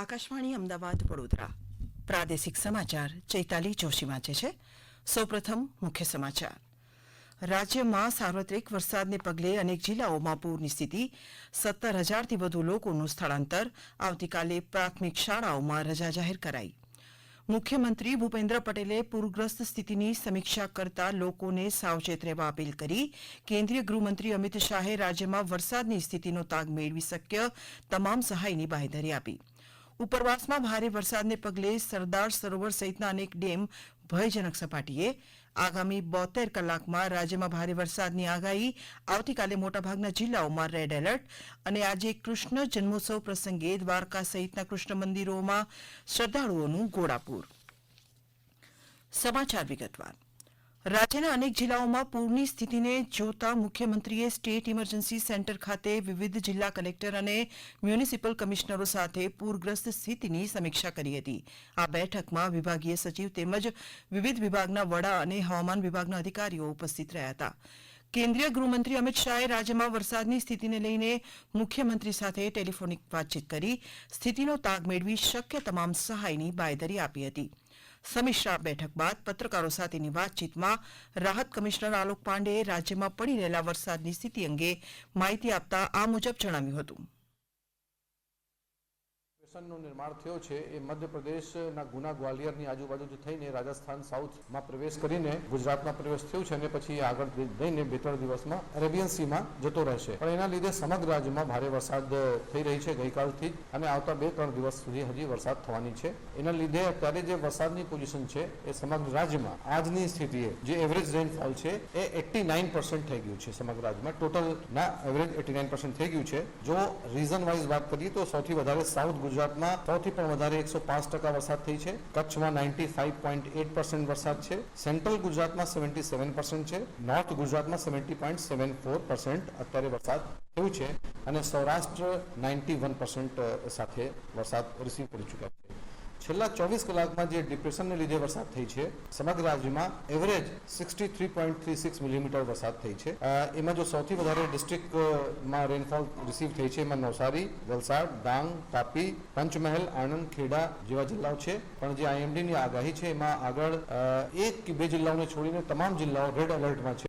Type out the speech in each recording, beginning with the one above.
આકાશવાણી અમદાવાદ, વડોદરા. પ્રાદેશિક સમાચાર ચૈતાલી જોશી વાંચે છે. સૌપ્રથમ મુખ્ય સમાચાર. રાજ્યમાં સાર્વત્રિક વરસાદને પગલે અનેક જિલ્લાઓમાં પૂરની સ્થિતિ. સત્તર હજારથી વધુ લોકોનું સ્થળાંતર આવતીકાલે પ્રાથમિક શાળાઓમાં રજા જાહેર કરાઈ. મુખ્યમંત્રી ભૂપેન્દ્ર પટેલે પૂરગ્રસ્ત સ્થિતિની સમીક્ષા કરતા લોકોને સાવચેત રહેવા અપીલ કરી. કેન્દ્રીય ગૃહમંત્રી અમિત શાહે રાજ્યમાં વરસાદની સ્થિતિનો તાગ મેળવી શક્ય તમામ સહાયની બાંહેધરી આપી. ઉપરવાસમાં ભારે વરસાદને પગલે સરદાર સરોવર સહિતના અનેક ડેમ ભયજનક સપાટીએ આગામી બોતેર કલાકમાં રાજ્યમાં ભારે વરસાદની આગાહી આવતીકાલે મોટાભાગના જિલ્લાઓમાં રેડ એલર્ટ અને આજે કૃષ્ણ જન્મોત્સવ પ્રસંગે દ્વારકા સહિતના કૃષ્ણ મંદિરોમાં શ્રદ્ધાળુઓનું ગોળાપુર સમાચાર વિગતવાર. રાજ્યના અનેક જિલ્લાઓમાં પૂરની સ્થિતિને જોતા મુખ્યમંત્રીએ સ્ટેટ ઇમરજન્સી સેન્ટર ખાતે વિવિધ જિલ્લા કલેક્ટર અને મ્યુનિસિપલ કમિશનરો સાથે પૂરગ્રસ્ત સ્થિતિની સમીક્ષા કરી હતી. આ બેઠકમાં વિભાગીય સચિવ તેમજ વિવિધ વિભાગના વડા અને હવામાન વિભાગના અધિકારીઓ ઉપસ્થિત રહ્યા હતા. કેન્દ્રીય ગૃહમંત્રી અમિત શાહે રાજ્યમાં વરસાદની સ્થિતિને લઈને મુખ્યમંત્રી સાથે ટેલિફોનિક વાતચીત કરી, સ્થિતિનો તાગ મેળવી શક્ય તમામ સહાયની બાંયધરી આપી હતી. સમીક્ષા બેઠક બાદ પત્રકારો સાથેની વાતચીતમાં રાહત કમિશનર આલોક પાંડેએ રાજ્યમાં પડી રહેલા વરસાદની સ્થિતિ અંગે માહિતી આપતા આ મુજબ જણાવ્યું હતું. સ્ટેશનનું નિર્માણ થયો છે એ મધ્યપ્રદેશના ગુના ગ્વાલિયરની આજુબાજુથી થઈને રાજસ્થાન સાઉથમાં પ્રવેશ કરીને ગુજરાતમાં પ્રવેશ થયો છે અને પછી આગળ જઈને બે ત્રણ દિવસમાં અરેબિયન સીમાં જતો રહેશે. પણ એના લીધે સમગ્ર રાજ્યમાં ભારે વરસાદ થઈ રહી છે ગઈકાલથી અને આવતા બે ત્રણ દિવસ સુધી હજી વરસાદ થવાની છે. એના લીધે અત્યારે જે વરસાદની પોઝિશન છે એ સમગ્ર રાજ્યમાં આજની સ્થિતિએ જે એવરેજ રેનફોલ છે એ એટી નાઇન પર્સન્ટ થઈ ગયું છે સમગ્ર રાજ્યમાં. ટોટલના એવરેજ એટી નાઇન પર્સન્ટ થઈ ગયું છે. જો રીઝન વાઇઝ વાત કરીએ તો સૌથી વધારે સાઉથ ગુજરાતમાં સૌથી પણ વધારે એકસો પાંચ ટકા વરસાદ થઈ છે. કચ્છમાં ninety five point eight percent વરસાદ છે. સેન્ટ્રલ ગુજરાતમાં સેવન્ટી સેવન પર્સન્ટ છે. નોર્થ ગુજરાતમાં seventy point seven four percent અત્યારે વરસાદ થયું છે અને સૌરાષ્ટ્ર નાઇન્ટી વન પર્સન્ટ સાથે વરસાદ રિસીવ કરી ચૂક્યા છે. છેલ્લા ચોવીસ કલાકમાં જે ડિપ્રેશનને લીધે વરસાદ થઈ છે, સમગ્ર રાજ્યમાં average sixty three point three six millimetre વરસાદ થઈ છે. એમાં જો સૌથી વધારે ડિસ્ટ્રિક્ટમાં રેનફોલ રિસીવ થઈ છે એમાં નવસારી, વલસાડ, ડાંગ, તાપી, પંચમહેલ, આણંદ, ખેડા જેવા જિલ્લાઓ છે. પણ જે આઈએમડીની આગાહી છે એમાં આગળ એક કે બે જિલ્લાઓને છોડીને તમામ જિલ્લાઓ રેડ એલર્ટમાં છે.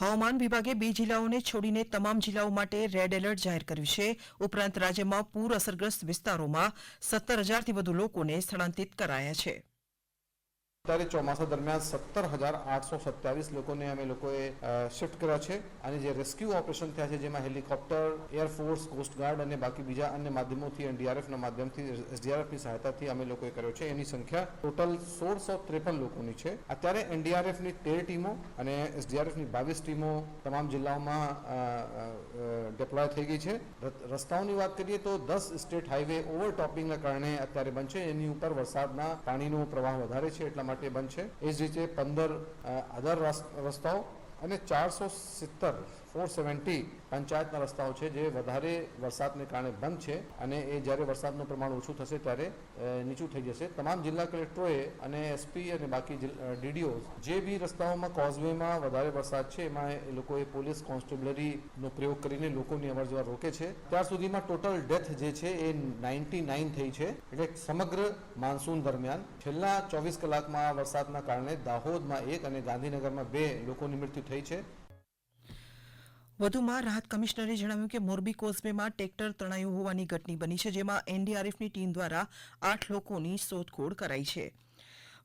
હવામાન વિભાગે બે જિલ્લાઓને છોડીને તમામ જિલ્લાઓ માટે રેડ એલર્ટ જાહેર કર્યું છે. ઉપરાંત રાજ્યમાં પૂર અસરગ્રસ્ત વિસ્તારોમાં સત્તર હજારથી વધુ લોકોને સ્થળાંતરિત કરાયા છે. અત્યારે ચોમાસા દરમિયાન સત્તર હજાર આઠસો સત્યાવીસ લોકોને અમે લોકોએ શિફ્ટ કર્યા છે. અને જે રેસ્ક્યુ ઓપરેશન થયા છે, જેમાં હેલિકોપ્ટર એરફોર્સ કોસ્ટગાર્ડ અને બાકી બીજા અન્ય માધ્યમોથી એનડીઆરએફના માધ્યમથી એસડીઆરએફની સહાયતાથી અમે લોકોએ કર્યો છે. એની સંખ્યા ટોટલ સોળસો ત્રેપન લોકોની છે. અત્યારે એનડીઆરએફની તેર ટીમો અને એસડીઆરએફની બાવીસ ટીમો તમામ જિલ્લાઓમાં ડેપ્લોય થઈ ગઈ છે. રસ્તાઓની વાત કરીએ તો દસ સ્ટેટ હાઈવે ઓવરટોપિંગના કારણે અત્યારે બનશે એની ઉપર વરસાદના પાણીનો પ્રવાહ વધારે છે, એટલા માટે બંધ છે એ જ રીતે પંદર અધર રસ્તાઓ અને ચારસો સિત્તર ફોર સેવન્ટી પંચાયતના રસ્તાઓ છે જે વધારે વરસાદને કારણે બંધ છે અને એ જ્યારે વરસાદનું પ્રમાણ ઓછું થશે ત્યારે નીચું થઈ જશે. તમામ જિલ્લા કલેક્ટરોએ અને એસપી અને બાકી ડીડીઓ જે બી રસ્તાઓમાં કોઝવેમાં વધારે વરસાદ છે, એમાં એ લોકોએ પોલીસ કોન્સ્ટેબલરીનો પ્રયોગ કરીને લોકોની અવરજવર રોકે છે. ત્યાર સુધીમાં ટોટલ ડેથ જે છે એ નાઇન્ટી નાઇન થઈ છે. એટલે સમગ્ર માન્સૂન દરમિયાન છેલ્લા ચોવીસ કલાકમાં વરસાદના કારણે દાહોદમાં એક અને ગાંધીનગરમાં બે લોકોની મૃત્યુ થઈ છે. વધુમાં રાહત કમિશનરે જણાવ્યું કે મોરબી કોઝવેમાં ટ્રેક્ટર તણાયું હોવાની ઘટની બની છે, જેમાં એનડીઆરએફની ટીમ દ્વારા આઠ લોકોની શોધખોળ કરાઈ છે.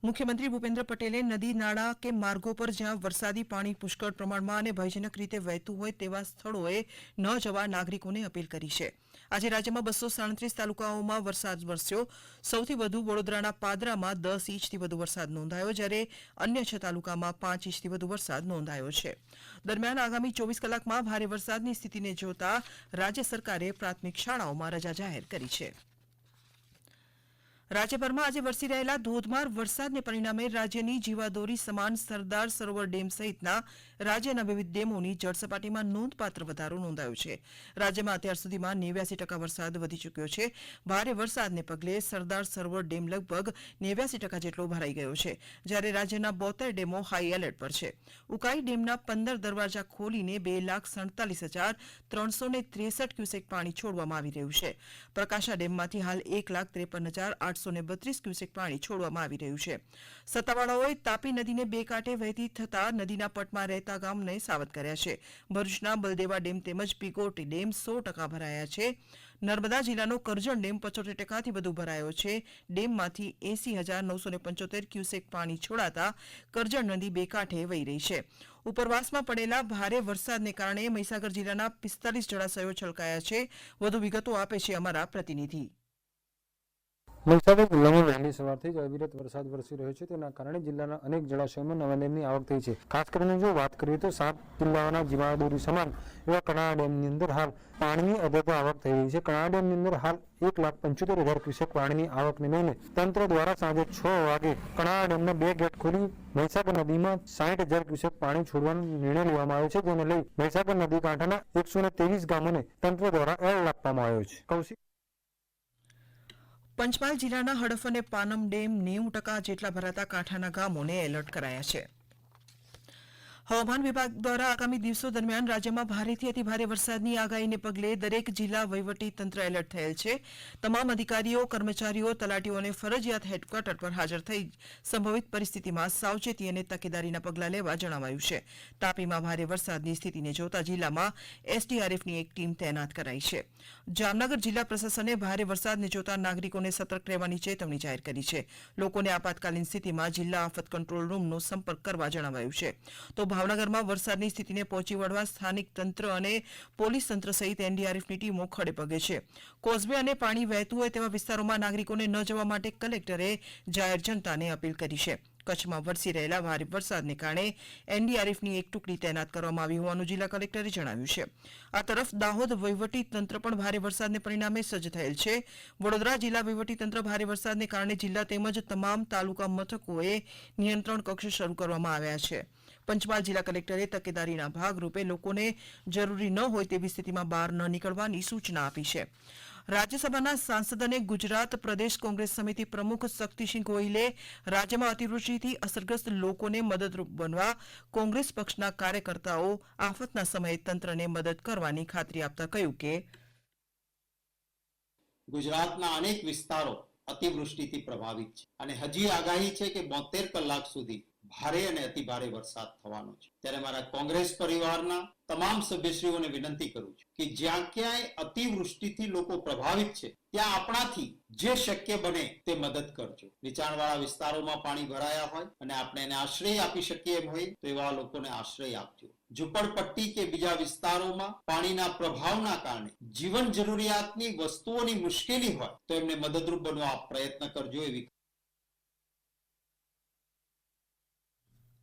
મુખ્યમંત્રી ભૂપેન્દ્ર પટેલે નદી, નાળા કે માર્ગો પર જ્યાં વરસાદી પાણી પુષ્કળ પ્રમાણમાં અને ભયજનક રીતે વહેતું હોય તેવા સ્થળોએ ન જવા નાગરિકોને અપીલ કરી છે. આજે રાજ્યમાં બસો સાડત્રીસ તાલુકાઓમાં વરસાદ વરસ્યો. સૌથી વધુ વડોદરાના પાદરામાં દસ ઇંચથી વધુ વરસાદ નોંધાયો, જ્યારે અન્ય છ તાલુકામાં પાંચ ઇંચથી વધુ વરસાદ નોંધાયો છે. દરમિયાન આગામી ચોવીસ કલાકમાં ભારે વરસાદની સ્થિતિને જોતા રાજ્ય સરકારે પ્રાથમિક શાળાઓમાં રજા જાહેર કરી છે. રાજ્યભરમાં આજે વરસી રહેલા ધોધમાર વરસાદને પરિણામે રાજ્યની જીવાદોરી સમાન સરદાર સરોવર ડેમ સહિતના રાજ્યના વિવિધ ડેમોની જળસપાટીમાં નોંધપાત્ર વધારો નોંધાયો છે. રાજ્યમાં અત્યાર સુધીમાં નેવ્યાસી ટકા વરસાદ વધી ચૂક્યો છે. ભારે વરસાદને પગલે સરદાર સરોવર ડેમ લગભગ નેવ્યાસી ટકા જેટલો ભરાઈ ગયો છે, જ્યારે રાજ્યના બોતેર ડેમો હાઈ એલર્ટ પર છે. ઉકાઈ ડેમના પંદર દરવાજા ખોલીને બે લાખ સડતાલીસ હજાર ત્રણસો ત્રેસઠ ક્યુસેક પાણી છોડવામાં આવી રહ્યું છે. પ્રકાશા ડેમમાંથી હાલ એક લાખ ત્રેપન હજાર આઠસો ને બત્રીસ ક્યુસેક પાણી છોડવામાં આવી રહ્યું છે. સત્તાવાળાઓએ તાપી નદીને બે કાંઠે વહેતી થતા નદીના પટમાં રહેતા ગામને સાવધ કર્યા છે. ભરૂચના બલદેવા ડેમ તેમજ પીકોટી ડેમ સો ટકા ભરાયા છે. નર્મદા જિલ્લાનો કરજણ ડેમ પચોતેર ટકાથી વધુ ભરાયો છે. ડેમમાંથી એસી હજાર નવસો ને પંચોતેર ક્યુસેક પાણી છોડાતા કરજણ નદી બે કાંઠે વહી રહી છે. ઉપરવાસમાં પડેલા ભારે વરસાદને કારણે મહીસાગર જિલ્લાના પિસ્તાલીસ જળાશયો છલકાયા છે. વધુ વિગતો આપે છે અમારા પ્રતિનિધિ. મહીસાગર જિલ્લામાં વહેલી સવારથી જ અવિરત વરસાદ વરસી રહ્યો છે. તેના કારણે જિલ્લાના અનેક જળાશયોમાં નવા ડેમની આવક થઈ છે. ખાસ કરીને જો વાત કરીએ તો સાત જિલ્લાઓના જીવાદોરી સમાન એવા કણાણા ડેમની અંદર હાલ પાણીની અદભુત આવક થઈ રહી છે. કણાણા ડેમની અંદર હાલ એક લાખ પંચોતેર હજાર ક્યુસેક પાણીની આવકને લઈને તંત્ર દ્વારા સાંજે છ વાગે કણાણા ડેમના બે ગેટ ખોલી મહીસાગર નદીમાં સાઠ હજાર ક્યુસેક પાણી છોડવાનો નિર્ણય લેવામાં આવ્યો છે. જેને લઈ મહીસાગર નદી કાંઠાના એકસો ને ત્રેવીસ ગામોને તંત્ર દ્વારા એલર્ટ આપવામાં આવ્યો છે. કૌશિક પંચમહાલ જિલ્લાના હડફ અને પાનમ ડેમ નેવું ટકા જેટલા ભરાતા કાંઠાના ગામોને એલર્ટ કરાયા છે. હવામાન વિભાગ દ્વારા આગામી દિવસો દરમિયાન રાજ્યમાં ભારેથી અતિભારે વરસાદની આગાહીને પગલે દરેક જિલ્લા વહીવટી તંત્ર એલર્ટ થયેલ છે. તમામ અધિકારીઓ, કર્મચારીઓ તલાટીઓને ફરજિયાત હેડક્વાર્ટર પર હાજર થઈ સંભવિત પરિસ્થિતિમાં સાવચેતી અને તકેદારીના પગલાં લેવા જણાવાયું છે. તાપીમાં ભારે વરસાદની સ્થિતિને જોતા જિલ્લામાં એસટીઆરએફની એક ટીમ તૈનાત કરાઈ છે. જામનગર જિલ્લા પ્રશાસને ભારે વરસાદને જોતા નાગરિકોને સતર્ક રહેવાની ચેતવણી જાહેર કરી છે. લોકોને આપાતકાલીન સ્થિતિમાં જિલ્લા આફત કંટ્રોલ રૂમનો સંપર્ક કરવા જણાવાયું છે. તો ભાવનગરમાં વરસાદની સ્થિતિને પહોંચી વળવા સ્થાનિક તંત્ર અને પોલીસ તંત્ર સહિત એનડીઆરએફની ટીમો ખડે પગે છે. કોઝવે અને પાણી વહેતું હોય તેવા વિસ્તારોમાં નાગરિકોને ન જવા માટે કલેક્ટરે જાહેર જનતાને અપીલ કરી છે. કચ્છમાં વરસી રહેલા ભારે વરસાદને કારણે એનડીઆરએફની એક ટુકડી તૈનાત કરવામાં આવી હોવાનું જિલ્લા કલેક્ટરે જણાવ્યું છે. આ તરફ દાહોદ વહીવટી તંત્ર પણ ભારે વરસાદને પરિણામે સજ્જ થયેલ છે. વડોદરા જિલ્લા વહીવટી તંત્ર ભારે વરસાદને કારણે જિલ્લા તેમજ તમામ તાલુકા મથકોએ નિયંત્રણ કક્ષ શરૂ કરવામાં આવ્યા છે. પંચમહાલ જિલ્લા કલેક્ટરે તકેદારીના ભાગરૂપે લોકોને જરૂરી ન હોય તેવી સ્થિતિમાં બહાર ન નીકળવાની સૂચના આપી છે. રાજ્યસભાના સાંસદ અને ગુજરાત પ્રદેશ કોંગ્રેસ સમિતિ પ્રમુખ શક્તિસિંહ ગોહિલે રાજ્યમાં અતિવૃષ્ટિથી અસરગ્રસ્ત લોકોને મદદરૂપ બનવા કોંગ્રેસ પક્ષના કાર્યકર્તાઓ આફતના સમયે તંત્રને મદદ કરવાની ખાતરી આપતા કહ્યું કે ગુજરાતના અનેક વિસ્તારો અતિવૃષ્ટિથી પ્રભાવિત છે. અને હજી આગાહી છે કે બોતેર કલાક સુધી ભારે અને અતિભારે વરસાદ થવાનો છે. ત્યારે મારા કોંગ્રેસ પરિવારના તમામ સભ્યશ્રીઓને વિનંતી કરું છું કે જ્યાં ક્યાંય અતિવૃષ્ટિથી લોકો પ્રભાવિત છે, ત્યાં આપણાથી જે શક્ય બને તે મદદ કરજો. નીચાણવાળા વિસ્તારોમાં પાણી ભરાયા હોય અને આપણે એને આશ્રય આપી શકીએ એમ હોય, તો એવા લોકોને આશ્રય આપજો. ઝુંપડપટ્ટી કે બીજા વિસ્તારોમાં પાણીના પ્રભાવના કારણે જીવન જરૂરિયાતની વસ્તુઓની મુશ્કેલી હોય, તો એમને મદદરૂપ બનવા પ્રયત્ન કરજો એવી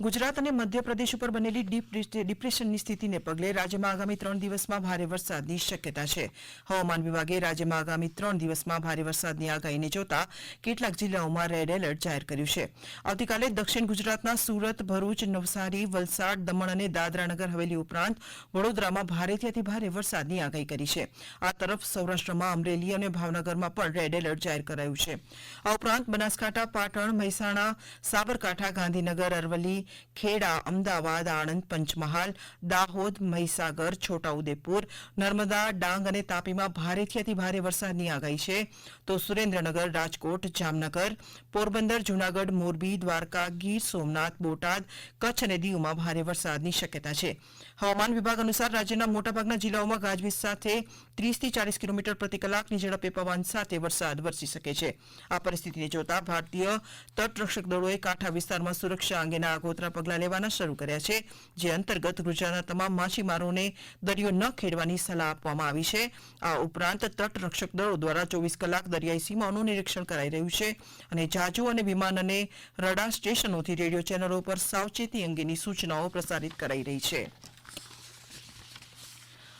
ગુજરાત અને મધ્યપ્રદેશ ઉપર બનેલી ડીપ ડિપ્રેશનની સ્થિતિને પગલે રાજ્યમાં આગામી ત્રણ દિવસમાં ભારે વરસાદની શક્યતા છે. હવામાન વિભાગે રાજ્યમાં આગામી ત્રણ દિવસમાં ભારે વરસાદની આગાહીને જોતા કેટલાક જિલ્લાઓમાં રેડ એલર્ટ જાહેર કર્યું છે. આવતીકાલે દક્ષિણ ગુજરાતના સુરત, ભરૂચ, નવસારી, વલસાડ, દમણ અને દાદરાનગર હવેલી ઉપરાંત વડોદરામાં ભારેથી અતિભારે વરસાદની આગાહી કરી છે. આ તરફ સૌરાષ્ટ્રમાં અમરેલી અને ભાવનગરમાં પણ રેડ એલર્ટ જાહેર કરાયું છે. આ ઉપરાંત બનાસકાંઠા, પાટણ, મહેસાણા, સાબરકાંઠા, ગાંધીનગર, અરવલ્લી ખેડા, અમદાવાદ, આણંદ, પંચમહાલ, દાહોદ, મહીસાગર, છોટાઉદેપુર, નર્મદા, ડાંગ અને તાપીમાં ભારેથી અતિભારે વરસાદની આગાહી છે. તો સુરેન્દ્રનગર, રાજકોટ, જામનગર, પોરબંદર, જૂનાગઢ, મોરબી, દ્વારકા, ગીર, સોમનાથ, બોટાદ, કચ્છ અને દીવમાં ભારે વરસાદની શક્યતા છે. હવામાન વિભાગ અનુસાર રાજ્યના મોટાભાગના જિલ્લાઓમાં ગાજવીજ સાથે ત્રીસથી ચાલીસ કિલોમીટર પ્રતિ કલાકની ઝડપે પવન સાથે વરસાદ વરસી શકે છે. આ પરિસ્થિતિને જોતા ભારતીય તટરક્ષક દળોએ કાંઠા વિસ્તારમાં સુરક્ષા અંગેના આગોતરા આગોતરા પગલાં લેવાના શરૂ કર્યા છે, જે અંતર્ગત ગુજરાતના તમામ માછીમારોને દરિયો ન ખેડવાની સલાહ આપવામાં આવી છે. આ ઉપરાંત તટરક્ષક દળો દ્વારા ચોવીસ કલાક દરિયાઈ સીમાઓનું નિરીક્ષણ કરાઈ રહ્યું છે અને જહાજો અને વિમાન અને રડાર સ્ટેશનોથી રેડિયો ચેનલો પર સાવચેતી અંગેની સૂચનાઓ પ્રસારિત કરાઈ રહી છે.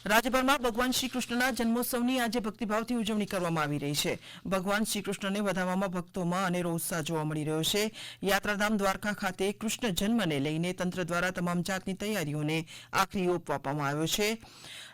રાજ્યભરમાં ભગવાન શ્રી કૃષ્ણના જન્મોત્સવની આજે ભક્તિભાવથી ઉજવણી કરવામાં આવી રહી છે. ભગવાન શ્રી કૃષ્ણને વધાવવામાં ભક્તોમાં અનેરો ઉત્સાહ જોવા મળી રહ્યો છે. યાત્રાધામ દ્વારકા ખાતે કૃષ્ણ જન્મને લઈને તંત્ર દ્વારા તમામ જાતની તૈયારીઓને આખરી ઓપ આપવામાં આવ્યો છે.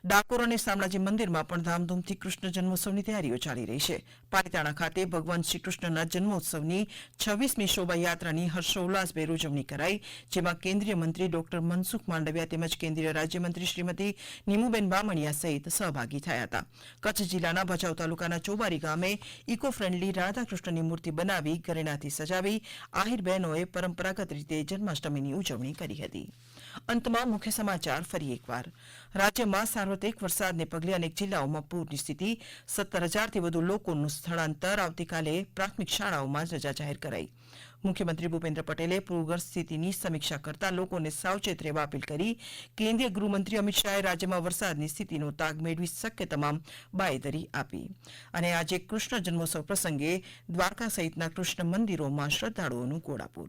ડાકોર અને શામળાજી મંદિરમાં પણ ધામધૂમથી કૃષ્ણ જન્મોત્સવની તૈયારીઓ ચાલી રહી છે. પાલીતાણા ખાતે ભગવાન શ્રી કૃષ્ણના જન્મોત્સવની છવ્વીસમી શોભાયાત્રાની હર્ષોલ્લાસભેર ઉજવણી કરાઈ, જેમાં કેન્દ્રીય મંત્રી ડોક્ટર મનસુખ માંડવિયા તેમજ કેન્દ્રીય રાજ્યમંત્રી શ્રીમતી નીમુબેન બામણિયા સહિત સહભાગી થયા હતા. કચ્છ જિલ્લાના ભચાઉ તાલુકાના ચોબારી ગામે ઇકો ફ્રેન્ડલી રાધાકૃષ્ણની મૂર્તિ બનાવી ઘરેણાથી સજાવી આહિર બહેનોએ પરંપરાગત રીતે જન્માષ્ટમીની ઉજવણી કરી હતી. અંતમાં મુખ્ય સમાચાર ફરી એકવાર. રાજ્યમાં સાર્વત્રિક વરસાદને પગલે અનેક જિલ્લાઓમાં પૂરની સ્થિતિ. સત્તર હજારથી વધુ લોકોનું સ્થળાંતર આવતીકાલે પ્રાથમિક શાળાઓમાં રજા જાહેર કરાઈ. મુખ્યમંત્રી ભૂપેન્દ્ર પટેલે પૂરગ્રસ્ત સ્થિતિની સમીક્ષા કરતા લોકોને સાવચેત રહેવા અપીલ કરી. કેન્દ્રીય ગૃહમંત્રી અમિત શાહે રાજ્યમાં વરસાદની સ્થિતિનો તાગ મેળવી શક્ય તમામ બાંયધરી આપી. અને આજે કૃષ્ણ જન્મોત્સવ પ્રસંગે દ્વારકા સહિતના કૃષ્ણ મંદિરોમાં શ્રદ્ધાળુઓનું ઘોડાપુર